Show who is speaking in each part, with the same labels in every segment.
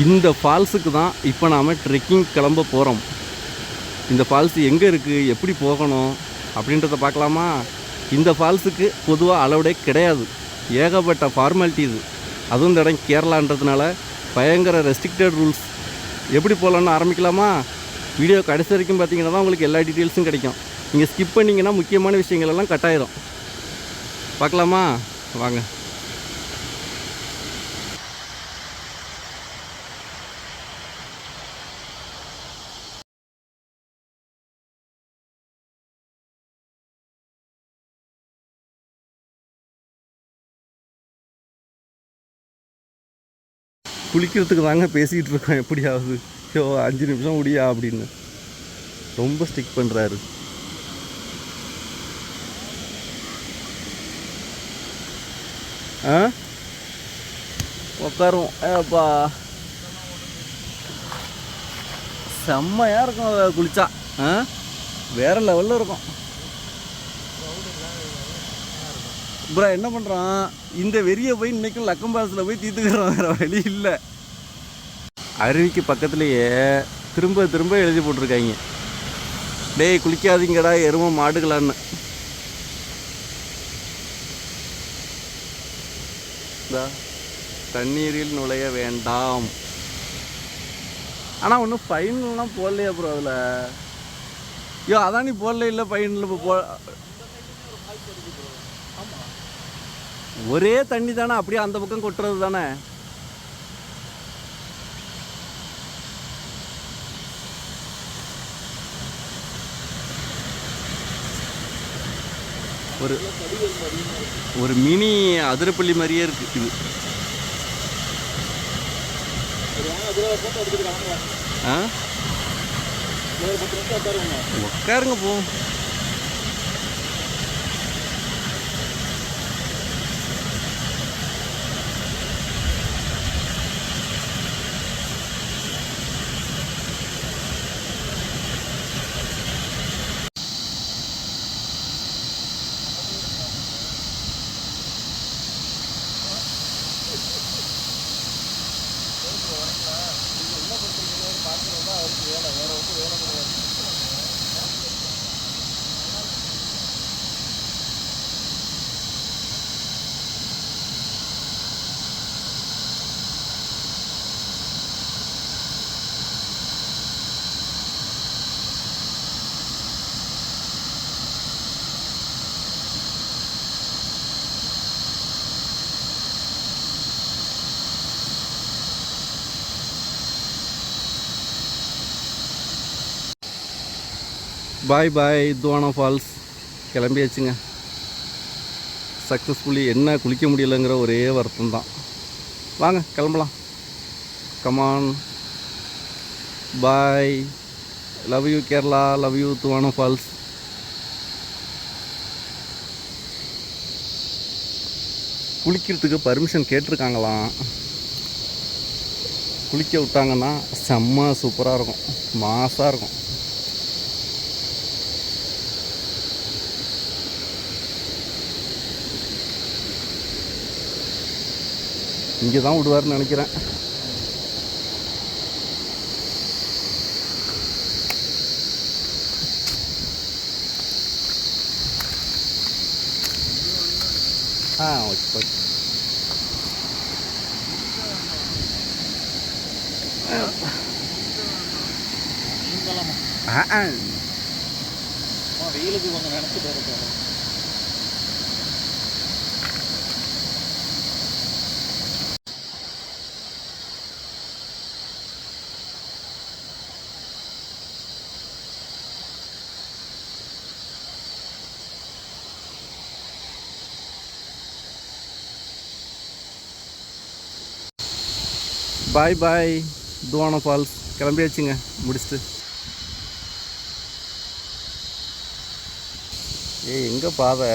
Speaker 1: இந்த ஃபால்ஸுக்கு தான் இப்போ நாம் ட்ரெக்கிங் கிளம்ப போகிறோம் இந்த ஃபால்ஸ் எங்கே இருக்குது எப்படி போகணும் அப்படின்றத பார்க்கலாமா? இந்த ஃபால்ஸுக்கு பொதுவாக அளவுடே கிடையாது. ஏகப்பட்ட ஃபார்மாலிட்டிஸ் அதுவும் இந்த இடம் கேரளான்றதுனால பயங்கர ரெஸ்ட்ரிக்டட் ரூல்ஸ் எப்படி போகலான்னு ஆரம்பிக்கலாமா? வீடியோ கடைசி வரைக்கும் பார்த்தீங்கன்னா தான் உங்களுக்கு எல்லா டீட்டெயில்ஸும் கிடைக்கும். நீங்கள் ஸ்கிப் பண்ணிங்கன்னா முக்கியமான விஷயங்கள் எல்லாம் கட் பார்க்கலாமா? வாங்க. குளிக்கிறதுக்கு தாங்க பேசிகிட்டு இருக்கோம். எப்படியாவது? ஐயோ அஞ்சு நிமிஷம் முடியா அப்படின்னு. ரொம்ப ஸ்டிக் பண்ணுறாரு ஆ? உட்காருவோம் ஏப்பா. செம்மையாக இருக்கும் அதை குளிச்சா. ஆ? வேற லெவலில் இருக்கும். ப்ரா என்ன பண்ணுறான் இந்த வெறியை போய் இன்னைக்கு லக்கம் பாஸில் போய் தீர்த்துக்கிறோம். வேறு வழி இல்லை. அருவிக்கு பக்கத்துலேயே திரும்ப திரும்ப எழுதி போட்டிருக்காங்க. டேய் குளிக்காதீங்கடா எரும மாடுகளான்னு. தண்ணீரில் நுழைய வேண்டாம். ஆனால் ஒன்றும் ஃபைன்லாம் போடலையா அப்புறம் அதில். ஐயோ அதான் நீ போடல இல்லை ஃபைனில் இப்போ போ ஒரே தண்ணி தானே அப்படியே அந்த பக்கம் கொட்டுறது தானே? ஒரு ஒரு மினி அதிரப்பள்ளி மாதிரியே இருக்கு இது. ஆ? உட்காருங்க போ. பாய் பாய் துவானா ஃபால்ஸ் கிளம்பியாச்சுங்க. சக்ஸஸ்ஃபுல்லி என்ன குளிக்க முடியலைங்கிற ஒரே வருத்தம் தான் வாங்க கிளம்பலாம். Come on bye love you Kerala love you Thuvana falls குளிக்கிறதுக்கு பர்மிஷன் கேட்டிருக்காங்களாம். குளிக்க விட்டாங்கன்னா செம்ம சூப்பராக இருக்கும். மாசாக இருக்கும். இங்கே தான் விடுவார்னு நினைக்கிறேன். ஆ ஓகே ஓகே. ஆ ஆ.
Speaker 2: வெயிலுக்கு கொஞ்சம் நினச்சிட்டு இருக்காரு
Speaker 1: பாய் பாய் துவான ஃபால்ஸ் கிளம்பியாச்சுங்க முடிச்சுட்டு ஏய் எங்கே பாதை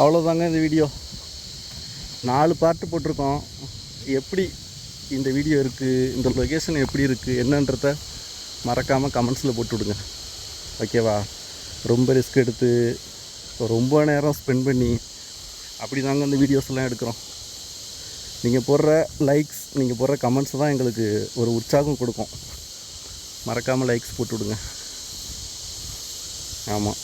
Speaker 1: அவ்வளோதாங்க இந்த வீடியோ நாலு பார்ட்டு போட்டிருக்கோம். எப்படி இந்த வீடியோ இருக்குது இந்த லொக்கேஷன் எப்படி இருக்குது என்னன்றத மறக்காமல் கமெண்ட்ஸில் போட்டு விடுங்க. ஓகேவா ரொம்ப ரிஸ்க் எடுத்து ரொம்ப நேரம் ஸ்பெண்ட் பண்ணி அப்படி தாங்க இந்த வீடியோஸ்லாம் எடுக்கிறோம். நீங்கள் போடுற லைக்ஸ் நீங்கள் போடுற கமெண்ட்ஸ் தான் எங்களுக்கு ஒரு உற்சாகம் கொடுக்கும். மறக்காமல் லைக்ஸ் போட்டு விடுங்க. ஆமாம்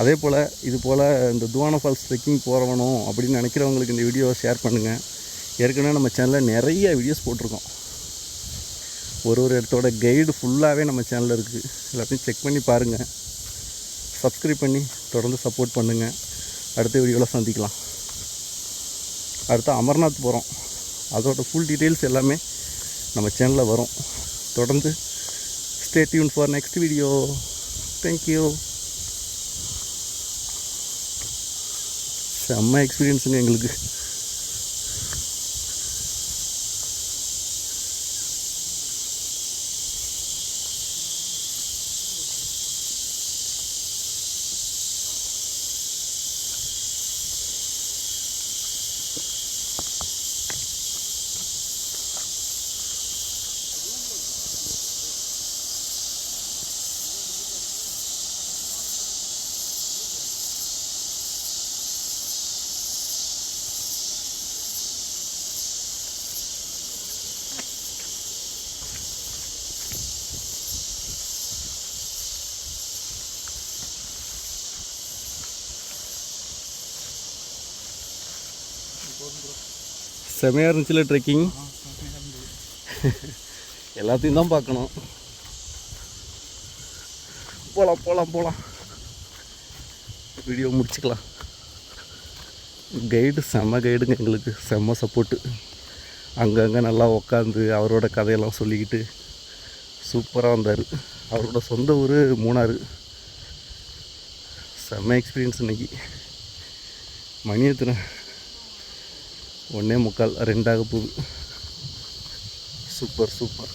Speaker 1: அதே போல் இது போல் இந்த துவான ஃபால்ஸ் ட்ரெக்கிங் போகிறவனும் அப்படின்னு நினைக்கிறவங்களுக்கு இந்த வீடியோவை ஷேர் பண்ணுங்கள் ஏற்கனவே நம்ம சேனலில் நிறைய வீடியோஸ் போட்டிருக்கோம். ஒரு ஒரு இடத்தோட கைடு ஃபுல்லாகவே நம்ம சேனலில் இருக்குது எல்லாத்தையும் செக் பண்ணி பாருங்கள் சப்ஸ்கிரைப் பண்ணி தொடர்ந்து சப்போர்ட் பண்ணுங்கள் அடுத்த வீடியோவில் சந்திக்கலாம். அடுத்து அமர்நாத் போகிறோம். அதோட ஃபுல் டீட்டெயில்ஸ் எல்லாமே நம்ம சேனலில் வரும். தொடர்ந்து stay tuned for next video thank you செம்ம எக்ஸ்பீரியன்ஸுங்க எங்களுக்கு. செமையாக இருந்துச்சுல ட்ரெக்கிங் எல்லாத்தையும் தான் பார்க்கணும். போகலாம் போகலாம் போகலாம் வீடியோ முடிச்சுக்கலாம். கைடு செம்ம கைடுங்க எங்களுக்கு. செம்ம சப்போர்ட்டு அங்கங்கே நல்லா உக்காந்து அவரோட கதையெல்லாம் சொல்லிக்கிட்டு சூப்பராக வந்தார். அவரோட சொந்த ஊர் மூணாறு. செம்ம எக்ஸ்பீரியன்ஸ் இன்றைக்கி மணி எத்தனை? ஒன்றே முக்கால் ரெண்டாக போகுது சூப்பர் சூப்பர்.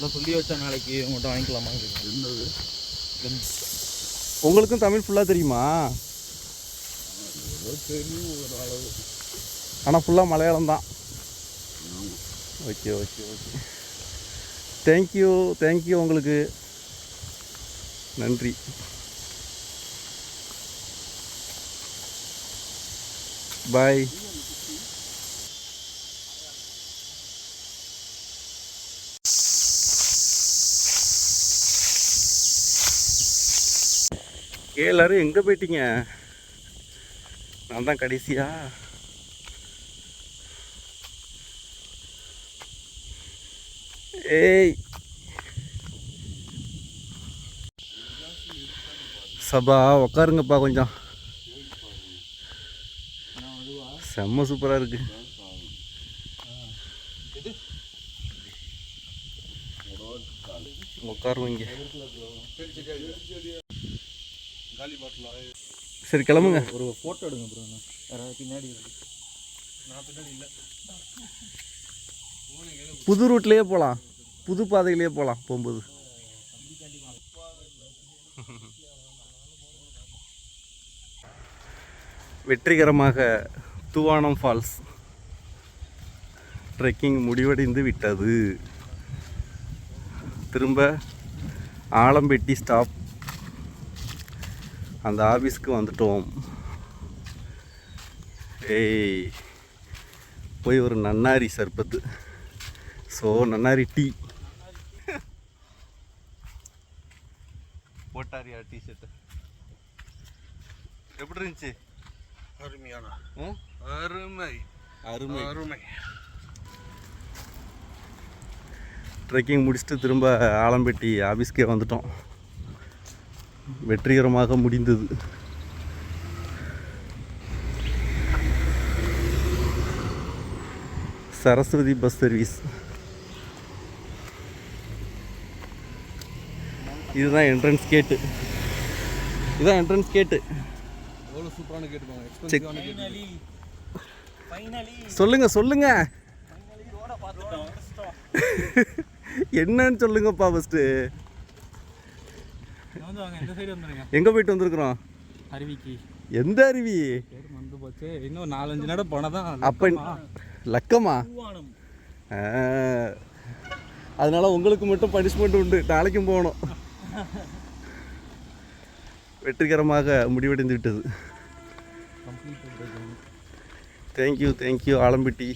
Speaker 2: நான் சொல்லி வச்ச நாளைக்கு உங்கள்கிட்ட வாங்கிக்கலாமா? இருந்தது
Speaker 1: உங்களுக்கும் தமிழ் ஃபுல்லாக தெரியுமா?
Speaker 2: தெரியும் ஒரு அளவு.
Speaker 1: ஆனால் ஃபுல்லாக மலையாளம் தான் okay okay okay thank you thank you உங்களுக்கு. நன்றி. பாய் எல்லாரும் எங்கே போயிட்டீங்க? நான் தான் கடைசியா? ஏய். சபா உக்காருங்கப்பா கொஞ்சம். செம்ம சூப்பராக இருக்கு.
Speaker 2: பாட்டில்
Speaker 1: சரி கிளம்புங்க.
Speaker 2: ஒரு ஃபோட்டோ எடுங்க ப்ரோ யாராவது பின்னாடி
Speaker 1: புது ரூட்லேயே போகலாம் புது பாதையிலேயே போகலாம் போகும்போது. வெற்றிகரமாக தூவானம் ஃபால்ஸ் ட்ரெக்கிங் முடிவடைந்து விட்டது. திரும்ப ஆலம்பெட்டி ஸ்டாப். அந்த ஆஃபீஸ்க்கு வந்துட்டோம். ஏய் போய் ஒரு நன்னாரி சர்பத்து. ஸோ நன்னாரி டீ. போட்டாரியா டிஷர்ட் எப்படி இருந்துச்சு?
Speaker 2: அருமையான? அருமை.
Speaker 1: அருமை.
Speaker 2: அருமை.
Speaker 1: ட்ரெக்கிங் முடிச்சுட்டு திரும்ப ஆலம்பட்டி ஆஃபீஸ்க்கே வந்துட்டோம். வெற்றிகரமாக முடிந்தது. Saraswati bus service. இதுதான் என்ட்ரன்ஸ் கேட்டு இதுதான் என்ட்ரன்ஸ் கேட்டு
Speaker 2: எவ்வளோ சூப்பரான கேட்டு
Speaker 3: ஃபைனலி
Speaker 1: சொல்லுங்க சொல்லுங்க. என்னன்னு சொல்லுங்கப்பா ஃபஸ்ட்டு எங்கே போயிட்டு வந்திருக்கிறோம்?
Speaker 3: அருவிக்கு.
Speaker 1: எந்த அருவி?
Speaker 3: இன்னும் நாலஞ்சு நடம் போனால் தான்
Speaker 1: அப்ப லக்கமா. அதனால உங்களுக்கு மட்டும் பனிஷ்மெண்ட் உண்டு. நாளைக்கும் போகணும். வெற்றிகரமாக முடிவடைந்து விட்டது. Thank you thank you ஆலம்பிட்டி